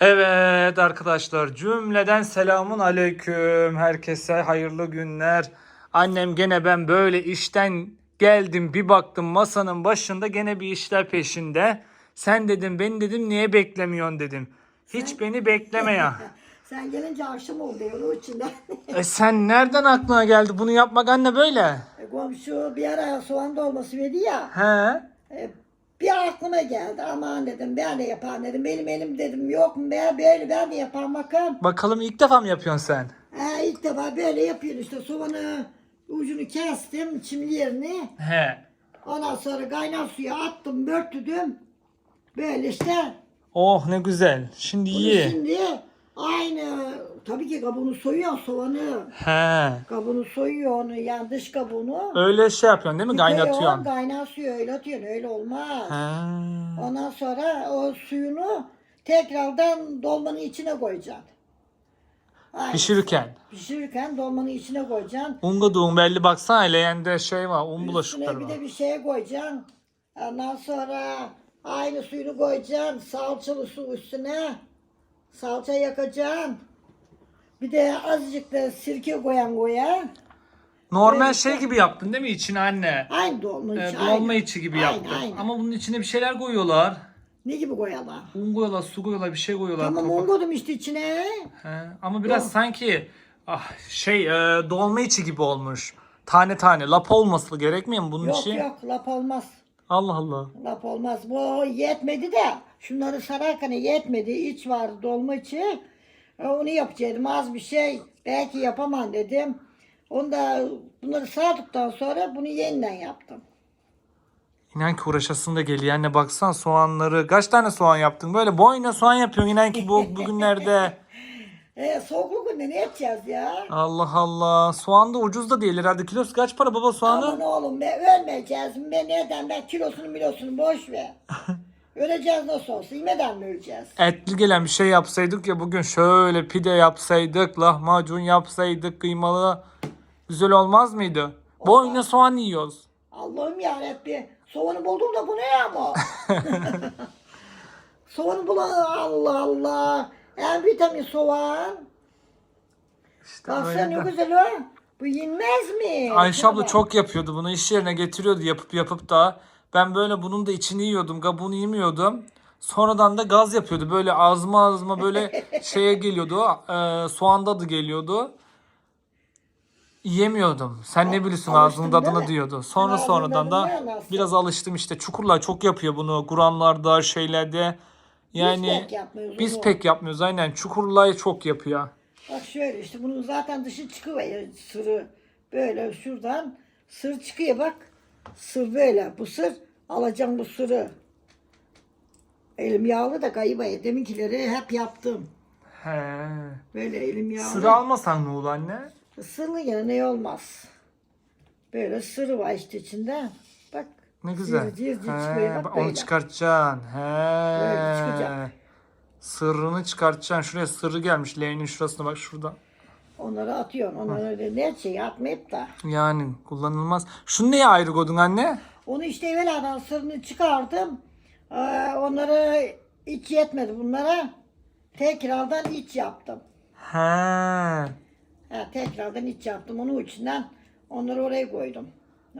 Evet arkadaşlar cümleden selamun aleyküm. Herkese hayırlı günler. Annem gene ben böyle işten geldim bir baktım masanın başında gene bir işler peşinde. Sen dedim beni dedim niye beklemiyorsun dedim. Hiç beni bekleme ya. Sen gelince akşam oldu onun içinden. E sen nereden aklına geldi bunu yapmak anne böyle? E, Komşu bir ara soğan dolması verdi ya. He? e, Bir aklıma geldi. Aman dedim ben de yaparım dedim. Benim elim dedim yok mu be böyle ben de yaparım bakalım. Bakalım ilk defa mı yapıyorsun sen? Ha, ilk defa böyle yapıyorum işte soğanı ucunu kestim çimli yerini. He. Ondan sonra kaynar suya attım börtüdüm. Böyle işte. Oh ne güzel. Şimdi Bunu şimdi aynı tabii ki kabuğunu soyuyor soğanı. He. Kabuğunu soyuyor onu yani dış kabuğunu. Öyle şey yapıyorsun değil mi? Kaynatıyorsun. Kaynar suyu öyle atıyorsun öyle olmaz. He. Ondan sonra o suyunu tekrardan dolmanın içine koyacaksın. Aynen. Pişirirken. Pişirirken dolmanın içine koyacaksın. Un kadığı belli baksana leğende şey var un Üstüne bulaşıkları bir var. de bir şeye koyacaksın. Ondan sonra aynı suyunu koyacaksın. Salçalı su üstüne. Salça yakacaksın. Bir de azıcık da sirke koyan koyan. Normal Böyle şey gibi yaptın değil mi içine anne? Aynı dolma Ee, içi. dolma aynı. içi gibi Aynen, yaptın. aynen. Ama bunun içine bir şeyler koyuyorlar. Ne gibi koyalım? Un koyuyorlar, su koyuyorlar, bir şey koyuyorlar. Tamam Kapak- un koydum işte içine. He, Ama biraz sanki ah şey e, dolma içi gibi olmuş. Tane tane lapa olması gerekmiyor mu bunun Yok içi? yok lap olmaz. Allah Allah. Lap olmaz. Bu yetmedi de şunları sararken yetmedi. İç var dolma içi. E, Onu yapacaktım az bir şey. Belki yapamam dedim. Onu da bunları sardıktan sonra bunu yeniden yaptım. İnan ki uğraşasın da geliyor. Anne baksan soğanları. Kaç tane soğan yaptın? Böyle boyuna soğan yapıyorsun inan ki bu bugünlerde. E, soğukluk günde ne yapacağız ya? Allah Allah. Soğan da ucuz da değil herhalde. Kilosu kaç para baba soğanı? Aman oğlum be ölmeyeceğiz mi? Be neden? Ben kilosunu milosunu boş ver. Öleceğiz nasıl olsa. Yemeden mi öleceğiz? Etli gelen bir şey yapsaydık ya bugün şöyle pide yapsaydık, lahmacun yapsaydık, kıymalı. Güzel olmaz mıydı? Boyuna soğan yiyoruz. Allah'ım yarabbim. Soğanı buldum da bu ne ya bu? Soğanı bulan Allah Allah. En vitamin soğan. İşte Baksana ne güzel o. Bu yenmez mi? Ayşe abla çok yapıyordu bunu. iş yerine getiriyordu yapıp yapıp da. Ben böyle bunun da içini yiyordum. Kabuğunu yemiyordum. Sonradan da gaz yapıyordu. Böyle ağzıma ağzıma böyle şeye geliyordu. E, soğan tadı geliyordu. Yemiyordum. Sen ne bilirsin Alıştın ağzının değil tadını mi? diyordu. Sen Sonra ağzının sonradan da tadını biraz alıştım işte. Çukurlar çok yapıyor bunu. Kur'anlarda şeylerde. Yani pek yapmıyoruz biz pek yapmıyoruz. Aynen. Çukurlar çok yapıyor. Bak şöyle işte bunun zaten dışı çıkıyor ya sırı. Böyle şuradan sır çıkıyor bak. Sır böyle. Bu sır alacağım bu sırı. Elim yağlı da kayıbayı. Deminkileri hep yaptım. He. Böyle elim yağlı. Sıra almasan ne olur anne? Sırlı yine ne olmaz. Böyle sırı var işte içinde. Bak. Ne güzel. Cır cır cır He, bak onu çıkartacaksın. He. Böyle çıkacak. Sırrını çıkartacaksın. Şuraya sırrı gelmiş. L'nin şurasına bak şurada. Onları atıyorsun. Onları da ne şey atmayıp da. Yani kullanılmaz. Şunu neye ayrı koydun anne? Onu işte evveladan sırrını çıkardım. Ee, onları iç yetmedi bunlara. Tekrardan iç yaptım. He. Ha, tekrardan iç yaptım. Onun içinden onları oraya koydum.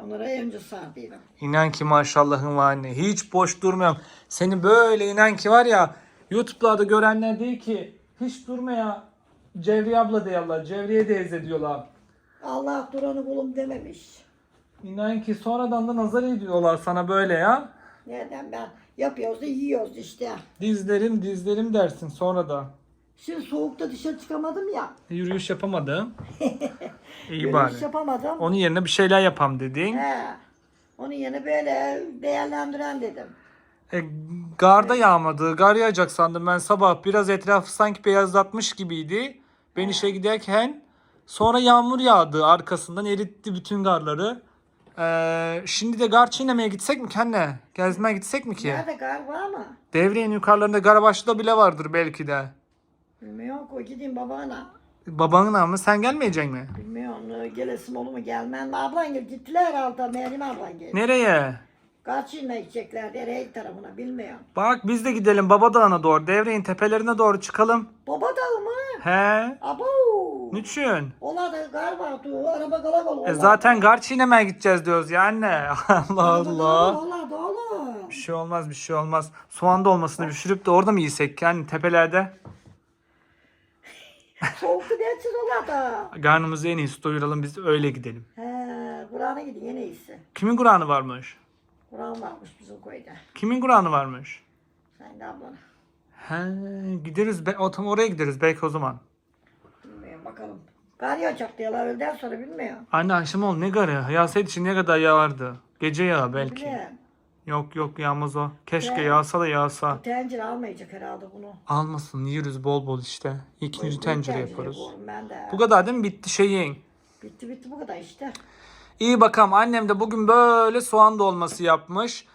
Onları önce sardıydım. İnan ki maşallahın var anne. Hiç boş durmuyorum. Seni böyle inan ki var ya YouTube'larda görenler değil ki hiç durma ya. Cevriye abla diyorlar. Cevriye teyze diyorlar. Allah duranı bulum dememiş. İnan ki sonradan da nazar ediyorlar sana böyle ya. Nereden ben yapıyoruz da yiyoruz işte. Dizlerim dizlerim dersin sonra da. Şimdi soğukta dışarı çıkamadım ya. Yürüyüş yapamadım. İyi Yürüyüş bari. yapamadım. Onun yerine bir şeyler yapam dedin. He. Onun yerine böyle değerlendiren dedim. E, garda yağmadı. Gar yağacak sandım ben sabah. Biraz etrafı sanki beyazlatmış gibiydi. Ben işe giderken sonra yağmur yağdı arkasından eritti bütün garları. Ee, şimdi de gar çiğnemeye gitsek mi anne? Gezmeye gitsek mi ki? Nerede gar var mı? Devriyenin yukarılarında Garabaşlı'da bile vardır belki de. Bilmiyorum o gideyim babana. Babanın ama sen gelmeyecek mi? Bilmiyorum gelesim olur mu gelmem? Ablan gel gittiler herhalde Meryem ablan geldi. Nereye? Kaçıyla gidecekler nereye tarafına bilmiyorum. Bak biz de gidelim Baba Dağı'na doğru. Devreğin tepelerine doğru çıkalım. Baba? He. Abo. Niçin? Ola da gar vardı. o Araba kalabalık. E zaten gar çiğnemeye gideceğiz diyoruz ya anne. Allah Allah. Ola da ola. Bir şey olmaz bir şey olmaz. Soğan dolmasını pişirip de orada mı yesek yani tepelerde? Soğuktu dersiz ola da. Karnımızı en iyisi doyuralım biz öyle gidelim. He, Kur'an'a gidin en iyisi. Kimin Kur'an'ı varmış? Kur'an varmış bizim köyde. Kimin Kur'an'ı varmış? Sen de ablana. He gideriz be, o, tam oraya gideriz belki o zaman. Bilmiyorum bakalım. Kar yağacak diyorlar öğleden sonra bilmiyorum. Anne akşam ol ne garı? Yağsaydı için ne kadar yağardı? Gece yağ belki. Bilmiyorum. Yok yok yağmaz o. Keşke Ben- yağsa da yağsa. Bu tencere almayacak herhalde bunu. Almasın yeriz bol bol işte. İkinci Bu tencere yaparız. koyarım Ben de. Bu kadar değil mi? Bitti şeyin. Bitti bitti bu kadar işte. İyi bakalım annem de bugün böyle soğan dolması yapmış.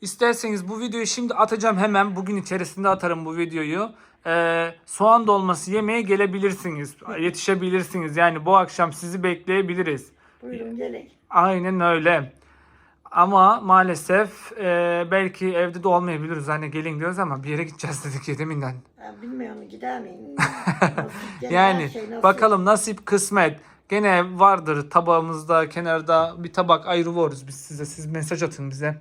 İsterseniz bu videoyu şimdi atacağım hemen. Bugün içerisinde atarım bu videoyu. Ee, soğan dolması yemeye gelebilirsiniz. Yetişebilirsiniz. Yani bu akşam sizi bekleyebiliriz. Buyurun gelin. Aynen öyle. Ama maalesef e, belki evde de olmayabiliriz. Hani gelin diyoruz ama bir yere gideceğiz dedik ya deminden. Ben bilmiyorum gider miyim? Yani şey nasip. bakalım nasip kısmet. Gene vardır tabağımızda kenarda bir tabak ayırıyoruz biz size. Siz mesaj atın bize.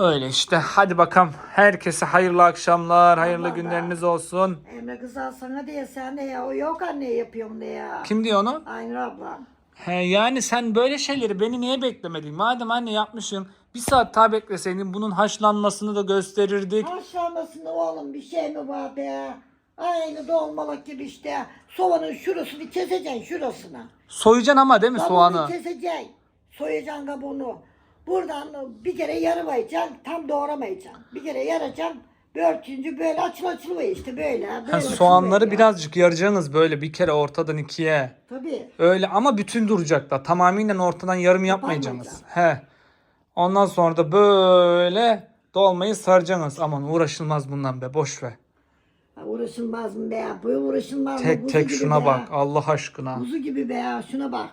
Öyle işte. Hadi bakalım. Herkese hayırlı akşamlar, hayırlı Allah günleriniz olsun. Emre kız al sana diye sen de ya. O yok anne yapıyorum de ya. Kim diyor onu? Aynur abla. He yani sen böyle şeyleri beni niye beklemedin? Madem anne yapmışsın bir saat daha bekleseydin bunun haşlanmasını da gösterirdik. Haşlanmasında oğlum bir şey mi var be? Aynı dolmalık gibi işte. Soğanın şurasını keseceksin şurasını. Soyacaksın ama değil mi Kabuğunu soğanı? keseceksin. Soyacaksın kabuğunu. Buradan bir kere yarımayacaksın. Tam doğramayacaksın. Bir kere yaracaksın. Börtünce böyle açıl açılıyor işte böyle. böyle Ha, soğanları ya. birazcık yaracaksınız böyle bir kere ortadan ikiye. Tabii. Öyle ama bütün duracaklar. Tamamıyla ortadan yarım yapmayacaksınız. He. Ondan sonra da böyle dolmayı saracaksınız. Aman uğraşılmaz bundan be boş ver. Uğraşılmaz mı be? Bu uğraşılmaz mı? Tek Kuzu tek gibi şuna bak Allah aşkına. Kuzu gibi be ya. Şuna bak.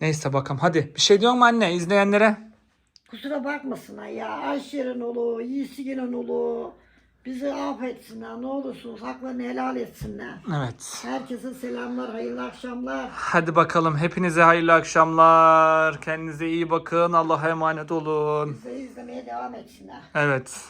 Neyse bakalım hadi. Bir şey diyor mu anne izleyenlere? Kusura bakmasınlar ya. Ayşe'nin oğlu, Yiğit'in oğlu. Bizi affetsinler. Ne olursunuz haklarını helal etsinler. Evet. Herkese selamlar, hayırlı akşamlar. Hadi bakalım hepinize hayırlı akşamlar. Kendinize iyi bakın. Allah'a emanet olun. Bizi izlemeye devam etsinler. Evet.